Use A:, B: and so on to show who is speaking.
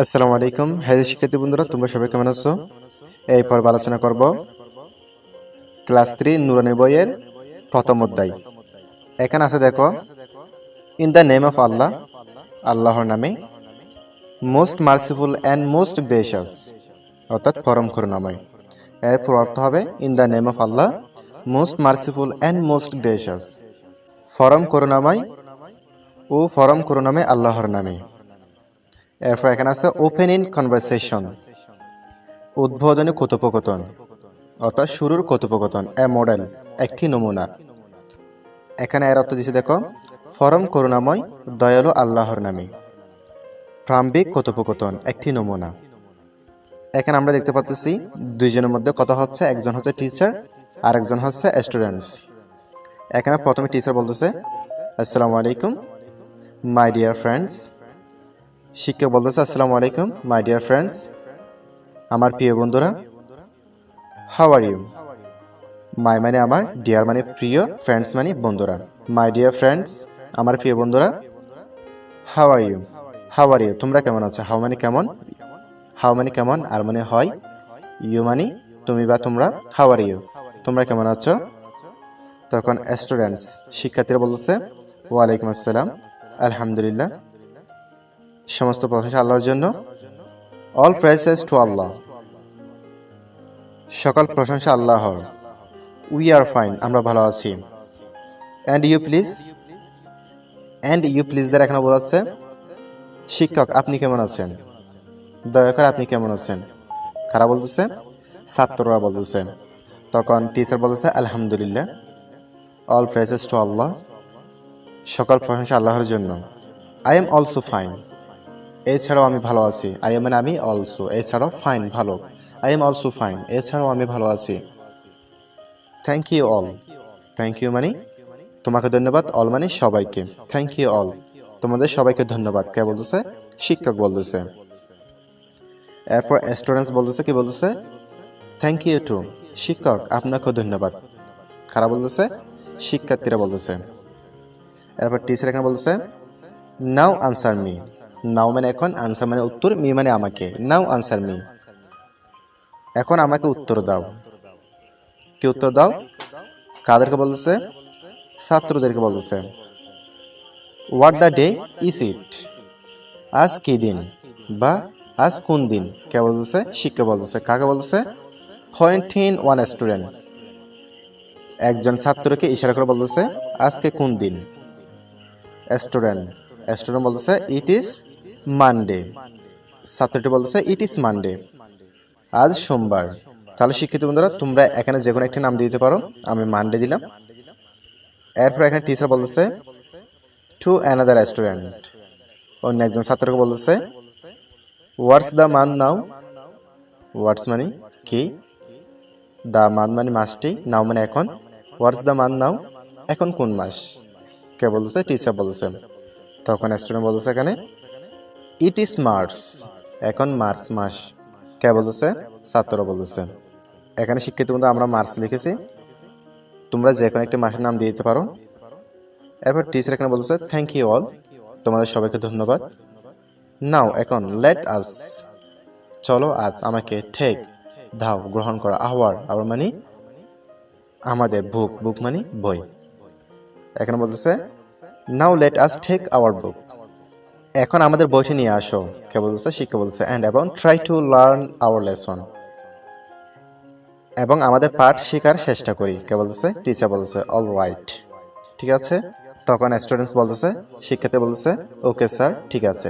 A: আসসালামু আলাইকুম। হ্যাঁ শিক্ষার্থী বন্ধুরা, তোমরা সবাই কেমন আছো? এই পর্ব আলোচনা করব ক্লাস থ্রি নুরানি বইয়ের প্রথম অধ্যায়। এখানে আছে দেখো, in the name of Allah, আল্লাহর নামে মোস্ট মার্সিফুল অ্যান্ড মোস্ট বেশাস অর্থাৎ পরম করুণাময়। এরপর অর্থ হবে, in the name of Allah, most merciful and most বেশাস ফরম করুণাময় ও ফরম করুণাময় আল্লাহর নামে। এরপর এখানে আছে ওপেন ইন কনভারসেশন উদ্বোধনী কথোপকথন, অর্থাৎ শুরুর কথোপকথন এ মডেল একটি নমুনা। এখানে এর অর্থ দিচ্ছে দেখো ফরম করুণাময়, দয়ালু আল্লাহর নামে। প্রাম্বিক কথোপকথন, একটি নমুনা। এখানে আমরা দেখতে পাচ্ছি, দুইজনের মধ্যে কথা হচ্ছে, একজন হচ্ছে টিচার আর একজন হচ্ছে স্টুডেন্টস এখানে প্রথমে টিচার বলতেছে, আসসালামু আলাইকুম মাই ডিয়ার ফ্রেন্ডস শিক্ষক বলতেছে, আসসালামু আলাইকুম মাই ডিয়ার ফ্রেন্ডস আমার প্রিয় বন্ধুরা হাউ আর ইউ মাই মানে আমার ডিয়ার মানে প্রিয় ফ্রেন্ডস মানে বন্ধুরা। মাই ডিয়ার ফ্রেন্ডস আমার প্রিয় বন্ধুরা how are you how are you তোমরা কেমন আছো? হাউ মানে কেমন? হাউ মানে কেমন? আর মানে হয় ইউ মানে তুমি বা তোমরা হাউ আর ইউ তোমরা কেমন আছো? তখন স্টুডেন্টস শিক্ষার্থীরা বলতেছে, ওয়ালাইকুম আসসালাম, আলহামদুলিল্লাহ সমস্ত প্রশংসা আল্লাহর জন্য। অল প্রাইসেস টু আল্লাহ সকল প্রশংসা আল্লাহর। উই আর ফাইন আমরা ভালো আছি। And you please and you please দ্বারা এখানে বোঝাচ্ছে শিক্ষক, আপনি কেমন আছেন? দয়া করে আপনি কেমন আছেন? কারা বলতেছে? ছাত্ররা বলতেছে। তখন টিচার বলতেছে, আলহামদুলিল্লাহ। অল প্রাইসেস টু আল্লাহ সকল প্রশংসা আল্লাহর জন্য। আই এম অলসো ফাইন এছাড়াও আমি ভালো আছি। আই এম আমি অলসো এছাড়াও ফাইন ভালো। আই এম অলসো ফাইন এছাড়াও আমি ভালো আছি। Thank you all thank you মানে তোমাকে ধন্যবাদ অল মানে সবাইকে। থ্যাংক ইউ অল তোমাদের সবাইকে ধন্যবাদ। কে বলতেছে? শিক্ষক বলতেছে। এরপর স্টুডেন্টস বলতেছে, কি বলতেছে? থ্যাংক ইউ টু শিক্ষক, আপনাকেও ধন্যবাদ। কারা বলতেছে? শিক্ষার্থীরা বলতেছে। এরপর টিচার এখানে বলতেছে নাও আনসার মি নাও মানে এখন আনসার মানে উত্তর, মি মানে আমাকে। Now answer me. এখন আমাকে উত্তর দাও। কি উত্তর দাও? কাদেরকে বলতেছে? ছাত্রদেরকে বলতেছে। What the day is it আজ কি দিন? বা আজ কোন দিন? কে বলতেছে? শিক্ষক বলতেছে। কাকে বলতেছে? পয়েন্টিন ওয়ান স্টুডেন্ট একজন ছাত্রকে ইশারা করে বলতেছে, আজকে কোন দিন? স্টুডেন্ট স্টুডেন্ট বলতেছে ইট ইজ মানডে ছাত্রটি বলতেছে ইট ইজ মানডে আজ সোমবার। তাহলে শিক্ষিত বন্ধুরা, তোমরা এখানে যে কোনো একটি নাম দিতে পারো। আমি মানডে দিলাম। এরপর এখানে টিচার বলতেছে টু অ্যানাদার স্টুডেন্ট অন্য একজন ছাত্রকে বলতেছে হোয়াটস দ্য মান নাও হোয়াটস মানে কি? দ্য মান মানে মাসটি নাও মানে এখন। হোয়াটস দ্য মান নাও এখন কোন মাস? কে বলতেছে? টিচার বলতেছে। তখন স্টুডেন্ট বলতেছে এখানে ইট ইজ মার্চ এখন মার্চ মাস। কে বলতেছে? ছাত্র বলতেছে। এখানে শিক্ষিত বন্ধু, আমরা মার্চ লিখেছি। তোমরা যে কোনো একটি মাসের নাম দিয়ে দিতে পারো। এরপর টিচার এখানে বলতেছে থ্যাংক ইউ অল তোমাদের সবাইকে ধন্যবাদ। নাও এখন লেট আস চলো আজ আমাকে ঠেক ধাও গ্রহণ করা আহ্বার আবার মানে আমাদের বুক বুক মানে বই। এখানে বলতেছে now let us take our book এখন আমাদের বইটি নিয়ে আসো। কে বলতেছে? শিক্ষা বলতেছে অ্যান্ড এবং try to learn our lesson এবং আমাদের পাঠ শেখার চেষ্টা করি। কে বলতেছে? টিচার বলতেছে অল রাইট ঠিক আছে? তখন স্টুডেন্টস বলতেছে, শিক্ষার্থী বলতেছে ওকে স্যার ঠিক আছে।